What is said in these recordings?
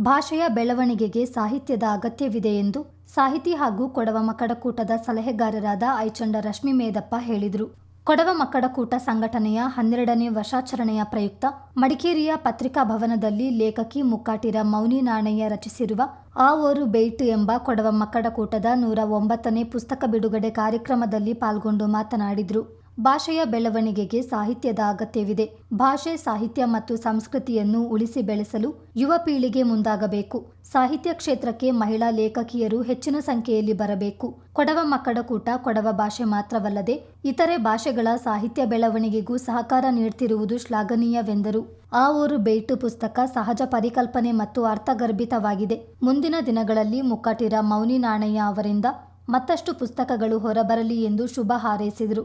ಭಾಷೆಯ ಬೆಳವಣಿಗೆಗೆ ಸಾಹಿತ್ಯದ ಅಗತ್ಯವಿದೆ ಎಂದು ಸಾಹಿತಿ ಹಾಗೂ ಕೊಡವ ಮಕ್ಕಡಕೂಟದ ಸಲಹೆಗಾರರಾದ ಐಚಂಡ ರಶ್ಮಿ ಮೇದಪ್ಪ ಹೇಳಿದರು. ಕೊಡವ ಮಕ್ಕಡಕೂಟ ಸಂಘಟನೆಯ ಹನ್ನೆರಡನೇ ವರ್ಷಾಚರಣೆಯ ಪ್ರಯುಕ್ತ ಮಡಿಕೇರಿಯ ಪತ್ರಿಕಾ ಭವನದಲ್ಲಿ ಲೇಖಕಿ ಮುಕ್ಕಾಟಿರ ಮೌನಿ ನಾಣಯ್ಯ ರಚಿಸಿರುವ ಆ ಓರು ಬೇಯ್ಟು ಎಂಬ ಕೊಡವ ಮಕ್ಕಡಕೂಟದ ನೂರ ಒಂಬತ್ತನೇ ಪುಸ್ತಕ ಬಿಡುಗಡೆ ಕಾರ್ಯಕ್ರಮದಲ್ಲಿ ಪಾಲ್ಗೊಂಡು ಮಾತನಾಡಿದರು. ಭಾಷೆಯ ಬೆಳವಣಿಗೆಗೆ ಸಾಹಿತ್ಯದ ಅಗತ್ಯವಿದೆ. ಭಾಷೆ, ಸಾಹಿತ್ಯ ಮತ್ತು ಸಂಸ್ಕೃತಿಯನ್ನು ಉಳಿಸಿ ಬೆಳೆಸಲು ಯುವ ಪೀಳಿಗೆ ಮುಂದಾಗಬೇಕು. ಸಾಹಿತ್ಯ ಕ್ಷೇತ್ರಕ್ಕೆ ಮಹಿಳಾ ಲೇಖಕಿಯರು ಹೆಚ್ಚಿನ ಸಂಖ್ಯೆಯಲ್ಲಿ ಬರಬೇಕು. ಕೊಡವ ಮಕ್ಕಳಕೂಟ ಕೊಡವ ಭಾಷೆ ಮಾತ್ರವಲ್ಲದೆ ಇತರೆ ಭಾಷೆಗಳ ಸಾಹಿತ್ಯ ಬೆಳವಣಿಗೆಗೂ ಸಹಕಾರ ನೀಡುತ್ತಿರುವುದು ಶ್ಲಾಘನೀಯವೆಂದರು. ಆ ಊರು ಬೇಟು ಪುಸ್ತಕ, ಸಹಜ ಪರಿಕಲ್ಪನೆ ಮತ್ತು ಅರ್ಥಗರ್ಭಿತವಾಗಿದೆ. ಮುಂದಿನ ದಿನಗಳಲ್ಲಿ ಮುಕ್ಕಟಿರ ಮೌನಿ ನಾಣಯ್ಯ ಅವರಿಂದ ಮತ್ತಷ್ಟು ಪುಸ್ತಕಗಳು ಹೊರಬರಲಿ ಎಂದು ಶುಭ ಹಾರೈಸಿದರು.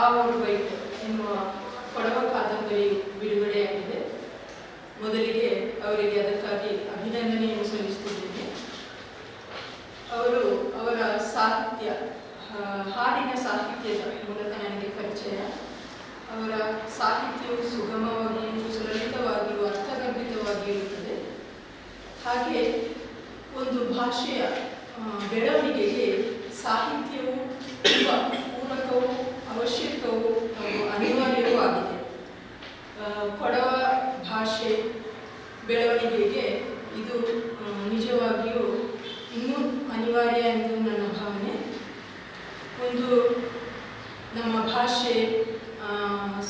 ಆ ಒಂದು ವೈಟ್ ಎನ್ನುವ ಕೊಡವ ಕಾದಂಬರಿ ಬಿಡುಗಡೆಯಾಗಿದೆ ಮೊದಲಿಗೆ ಅವರಿಗೆ ಅದಕ್ಕಾಗಿ ಅಭಿನಂದನೆಯನ್ನು ಸಲ್ಲಿಸುತ್ತಿದ್ದೇನೆ. ಅವರು ಅವರ ಸಾಹಿತ್ಯ ಹಾಡಿನ ಸಾಹಿತ್ಯದ ಮೂಲಕ ನನಗೆ ಪರಿಚಯ. ಅವರ ಸಾಹಿತ್ಯವು ಸುಗಮವಾಗಿ ಸುಲಲಿತವಾಗಿಯೂ ಅರ್ಥಗರ್ಭಿತವಾಗಿರುತ್ತದೆ. ಹಾಗೆ ಒಂದು ಭಾಷೆಯ ಬೆಳವಣಿಗೆಗೆ ಸಾಹಿತ್ಯವು ತುಂಬ ಪೂರಕವೂ ಅವಶ್ಯಕವೂ ಹಾಗೂ ಅನಿವಾರ್ಯವೂ ಆಗಿದೆ ಆ, ಕೊಡವ ಭಾಷೆ ಬೆಳವಣಿಗೆಗೆ ಇದು ನಿಜವಾಗಿಯೂ ಇನ್ನೂ ಅನಿವಾರ್ಯ ಎಂದು ನನ್ನ ಭಾವನೆ. ಒಂದು ನಮ್ಮ ಭಾಷೆ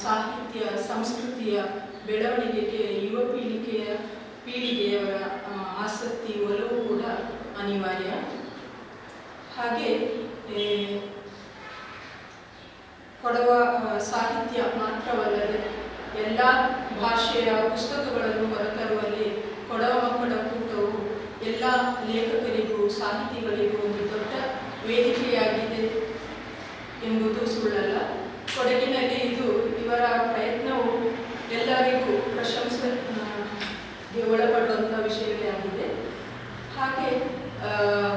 ಸಾಹಿತ್ಯ, ಸಂಸ್ಕೃತಿಯ ಬೆಳವಣಿಗೆಗೆ, ಯುವ ಪೀಳಿಗೆಯ ಪೀಳಿಗೆಯವರ ಆಸಕ್ತಿ, ಒಲವು ಕೂಡ ಅನಿವಾರ್ಯ. ಹಾಗೆ ಕೊಡುವ ಸಾಹಿತ್ಯ ಮಾತ್ರವಲ್ಲದೆ ಎಲ್ಲ ಭಾಷೆಯ ಪುಸ್ತಕಗಳನ್ನು ಹೊರತರುವಲ್ಲಿ ಕೊಡವ ಮಕ್ಕಳ ಕೂಟವು ಎಲ್ಲ ಲೇಖಕರಿಗೂ ಸಾಹಿತಿಗಳಿಗೂ ಒಂದು ದೊಡ್ಡ ವೇದಿಕೆಯಾಗಿದೆ ಎಂಬುದು ಸುಳ್ಳಲ್ಲ. ಕೊಡಗಿನಲ್ಲಿ ಇದು ಇವರ ಪ್ರಯತ್ನವು ಎಲ್ಲರಿಗೂ ಪ್ರಶಂಸ ಆ, ಗೆ ಒಳಪಡುವಂಥ ವಿಷಯವೇ ಆಗಿದೆ. ಹಾಗೆ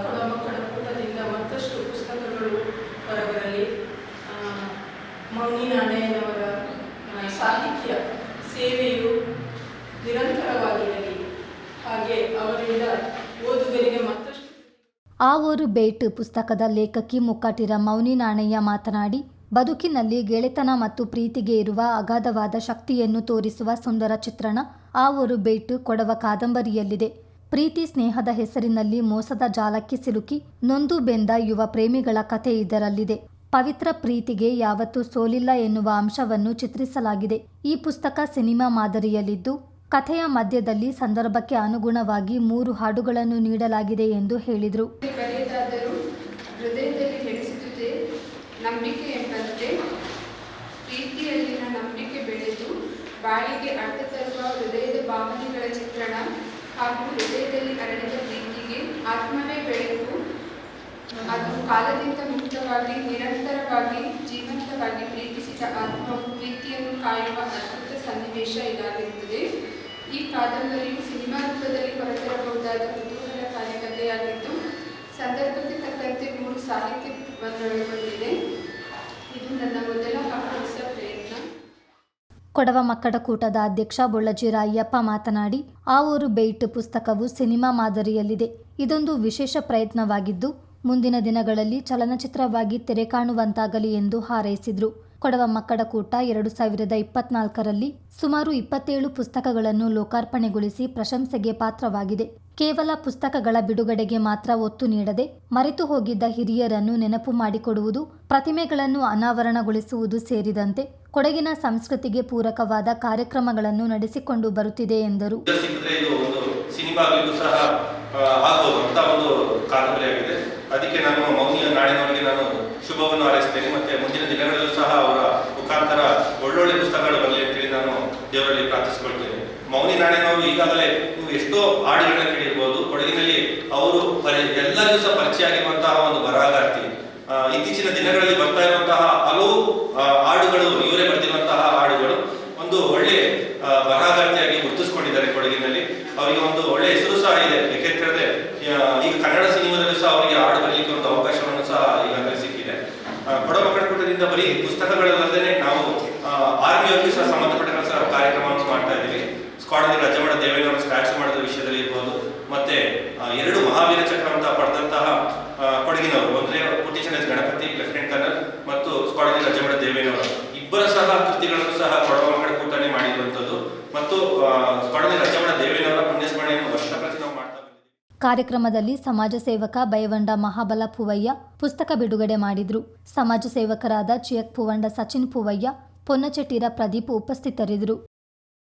ಕೊಡವ ಮಕ್ಕಳ ಕೂಟದಿಂದ ಮತ್ತಷ್ಟು ಪುಸ್ತಕಗಳು ಹೊರಬರಲಿ. ಮೌನಿ ನಾಣಯ್ಯನವರ ಸಾಹಿತ್ಯ ಸೇವೆಯು ನಿರಂತರವಾಗಿರಲಿ. ಹಾಗೆ ಅವರಿಂದ ಓದುಗರಿಗೆ ಮತ್ತಷ್ಟು ಬೇಟ್ ಪುಸ್ತಕದ ಲೇಖಕಿ ಮುಕ್ಕಟಿರ ಮೌನಿ ನಾಣಯ್ಯ ಮಾತನಾಡಿ, ಬದುಕಿನಲ್ಲಿ ಗೆಳೆತನ ಮತ್ತು ಪ್ರೀತಿಗೆ ಇರುವ ಅಗಾಧವಾದ ಶಕ್ತಿಯನ್ನು ತೋರಿಸುವ ಸುಂದರ ಚಿತ್ರಣ ಆ ಬೇಟ್ ಬೇಟು ಕೊಡವ ಕಾದಂಬರಿಯಲ್ಲಿದೆ. ಪ್ರೀತಿ ಸ್ನೇಹದ ಹೆಸರಿನಲ್ಲಿ ಮೋಸದ ಜಾಲಕ್ಕೆ ಸಿಲುಕಿ ನೊಂದು ಬೆಂದ ಯುವ ಪ್ರೇಮಿಗಳ ಕಥೆ ಇದರಲ್ಲಿದೆ. ಪವಿತ್ರ ಪ್ರೀತಿಗೆ ಯಾವತ್ತೂ ಸೋಲಿಲ್ಲ ಎನ್ನುವ ಅಂಶವನ್ನು ಚಿತ್ರಿಸಲಾಗಿದೆ. ಈ ಪುಸ್ತಕ ಸಿನಿಮಾ ಮಾದರಿಯಲ್ಲಿದ್ದು, ಕಥೆಯ ಮಧ್ಯದಲ್ಲಿ ಸಂದರ್ಭಕ್ಕೆ ಅನುಗುಣವಾಗಿ ಮೂರು ಹಾಡುಗಳನ್ನು ನೀಡಲಾಗಿದೆ ಎಂದು ಹೇಳಿದರು. ಬಾಳಿಗೆ ಅರ್ಥ ತರುವ ಹೃದಯದ ಭಾವನೆಗಳ ಚಿತ್ರಣ ಹಾಗೂ ಹೃದಯದಲ್ಲಿ ಅರಳಿದ ಪ್ರೀತಿಗೆ ಆತ್ಮವೇ ಬೆಳಕು ಅದು ಕಾಲದಿಂದ ಮುಕ್ತವಾಗಿ ನಿರಂತರವಾಗಿ, ಜೀವಂತವಾಗಿ ಪ್ರೀತಿಸಿದ ಆತ್ಮವು ಪ್ರೀತಿಯನ್ನು ಕಾಯುವ ಅದ್ಭುತ ಸನ್ನಿವೇಶ ಇದಾಗಿರುತ್ತದೆ. ಈ ಕಾದಂಬರಿಯು ಸಿನಿಮಾ ರೂಪದಲ್ಲಿ ಹೊರತರಬಹುದಾದ ಕುತೂಹಲಕಾರಿ ಕಥೆಯಾಗಿದ್ದು ಸಂದರ್ಭಕ್ಕೆ ತಕ್ಕಂತೆ ಮೂರು ಸಾಹಿತ್ಯವನ್ನೊಳಗೊಂಡಿದೆ ಇದು ನನ್ನ ಮೊದಲ ಹಾಗೂ ಪ್ರಯತ್ನ. ಕೊಡವ ಮಕ್ಕಳ ಕೂಟದ ಅಧ್ಯಕ್ಷ ಅಯ್ಯಪ್ಪ ಮಾತನಾಡಿ, ಆ ಊರು ಬೇಯ್ಟ್ ಪುಸ್ತಕವು ಸಿನಿಮಾ ಮಾದರಿಯಲ್ಲಿದೆ. ಇದೊಂದು ವಿಶೇಷ ಪ್ರಯತ್ನವಾಗಿದ್ದು ಮುಂದಿನ ದಿನಗಳಲ್ಲಿ ಚಲನಚಿತ್ರವಾಗಿ ತೆರೆ ಕಾಣುವಂತಾಗಲಿ ಎಂದು ಹಾರೈಸಿದರು. ಕೊಡವ ಮಕ್ಕಳ ಕೂಟ ಎರಡು ಸಾವಿರದ ಇಪ್ಪತ್ನಾಲ್ಕರಲ್ಲಿ ಸುಮಾರು ಇಪ್ಪತ್ತೇಳು ಪುಸ್ತಕಗಳನ್ನು ಲೋಕಾರ್ಪಣೆಗೊಳಿಸಿ ಪ್ರಶಂಸೆಗೆ ಪಾತ್ರವಾಗಿದೆ. ಕೇವಲ ಪುಸ್ತಕಗಳ ಬಿಡುಗಡೆಗೆ ಮಾತ್ರ ಒತ್ತು ನೀಡದೆ ಮರೆತು ಹೋಗಿದ್ದ ಹಿರಿಯರನ್ನು ನೆನಪು ಮಾಡಿಕೊಡುವುದು, ಪ್ರತಿಮೆಗಳನ್ನು ಅನಾವರಣಗೊಳಿಸುವುದು ಸೇರಿದಂತೆ ಕೊಡಗಿನ ಸಂಸ್ಕೃತಿಗೆ ಪೂರಕವಾದ ಕಾರ್ಯಕ್ರಮಗಳನ್ನು ನಡೆಸಿಕೊಂಡು ಬರುತ್ತಿದೆ ಎಂದರು. ಒಂದು ಸಹ ಒಂದು ಕಾದಂಬರಿ ಆಗಿದೆ ಅದಕ್ಕೆ ನಾನು ಮೌನಿಯ ನಾಡಿನವರಿಗೆ ನಾನು ಶುಭವನ್ನು ಹಾರೈಸ್ತೇನೆ ಮತ್ತೆ ಮುಂದಿನ ದಿನಗಳಲ್ಲೂ ಸಹ ಅವರ ಮುಖಾಂತರ ಒಳ್ಳೊಳ್ಳೆ ಪುಸ್ತಕಗಳು ಬರಲಿ ಅಂತೇಳಿ ನಾನು ದೇವರಲ್ಲಿ ಪ್ರಾರ್ಥಿಸಿಕೊಳ್ತೇನೆ. ಮೌನಿ ನಾಡಿನವರು ಈಗಾಗಲೇ ನೀವು ಎಷ್ಟೋ ಹಾಡುಗಳನ್ನ ಕೇಳಿರ್ಬೋದು. ಕೊಡಗಿನಲ್ಲಿ ಅವರು ಎಲ್ಲರಿಗೂ ಸಹ ಪರಿಚಯ ಆಗಿರುವಂತಹ ಒಂದು ಬರಹಗಾರ್ತಿ. ಇತ್ತೀಚಿನ ದಿನಗಳಲ್ಲಿ ಬರ್ತಾ ಇರುವಂತಹ ಹಲವು ಆ, ಹಾಡುಗಳು ಇವರೇ ಬರ್ತಿರುವಂತಹ ಹಾಡುಗಳು ಒಂದು ಒಳ್ಳೆ ಆ, ಬರಹಗಾರ್ತಿಯಾಗಿ ಗುರುತಿಸ್ಕೊಂಡಿದ್ದಾರೆ ಕೊಡಗಿನಲ್ಲಿ ಅವರಿಗೆ ಒಂದು ಒಳ್ಳೆ ಹೆಸರು ಸಹ ಇದೆ ಯಾಕೆಂತಂದ್ರೆ ಆ, ಈಗ ಕನ್ನಡ ಸಿನಿಮಾದಲ್ಲೂ ಸಹ ಅವರಿಗೆ ಹಾಡು ಬರಲಿಕ್ಕೆ ಒಂದು ಅವಕಾಶವನ್ನು ಸಹ ಈಗಾಗಲೇ ಸಿಕ್ಕಿದೆ ಆ, ಕೊಡ ಕೂಟದಿಂದ ಬರೀ ಪುಸ್ತಕಗಳಲ್ಲದೆ ನಾವು ಆರ್ಮಿಯಲ್ಲಿ ಸಹ ಸಂಬಂಧಪಟ್ಟ ಕಾರ್ಯಕ್ರಮವನ್ನು ಮಾಡ್ತಾ ಇದ್ದೀವಿ. ಸ್ಕಾಡ್ನಲ್ಲಿ ರಜೆ ಮಾಡೋ ದೇವೇಂದ್ರ ಸ್ಟ್ಯಾಚು ಮಾಡಿದ ವಿಷಯದಲ್ಲಿ ಇರ್ಬೋದು, ಮತ್ತೆ ಎರಡು ಮಹಾವೀರ ಚಕ್ರ ಅಂತ ಪಡೆದಂತಹ ಕೊಡಗಿನವರು ಅಂದ್ರೆ ಪುಟ್ಟಿಚನ್ ಗಣಪತಿ, ಲೆಫ್ಟಿನೆಂಟ್ ಕರ್ನಲ್, ಮತ್ತು ಸ್ಕಾಡ್ನಲ್ಲಿ ರಜಮಡ ದೇವೇನವರು ಇಬ್ಬರ ಸಹ ಕೃತಿಗಳನ್ನು ಸಹ ಕೊಡವ ಮಾಡಿರುವಂಥದ್ದು. ಮತ್ತು ಸ್ಕಾಡ್ನಲ್ಲಿ ರಜಮಡ ದೇವೇನವರ ಪುಣ್ಯಸ್ಮರಣೆಯನ್ನು ವರ್ಷ ಪ್ರತಿ ನಾವು ಮಾಡ್ತಾ ಬಂದಿದ್ದೀವಿ ಕಾರ್ಯಕ್ರಮದಲ್ಲಿ ಸಮಾಜ ಸೇವಕ ಬೈವಂಡ ಮಹಾಬಲ ಪೂವಯ್ಯ ಪುಸ್ತಕ ಬಿಡುಗಡೆ ಮಾಡಿದ್ರು. ಸಮಾಜ ಸೇವಕರಾದ ಚಿಯಕ್ ಪೂವಂಡ ಸಚಿನ್ ಪೂವಯ್ಯ, ಪೊನ್ನಚೆಟ್ಟಿರ ಪ್ರದೀಪ್ ಉಪಸ್ಥಿತರಿದ್ದರು.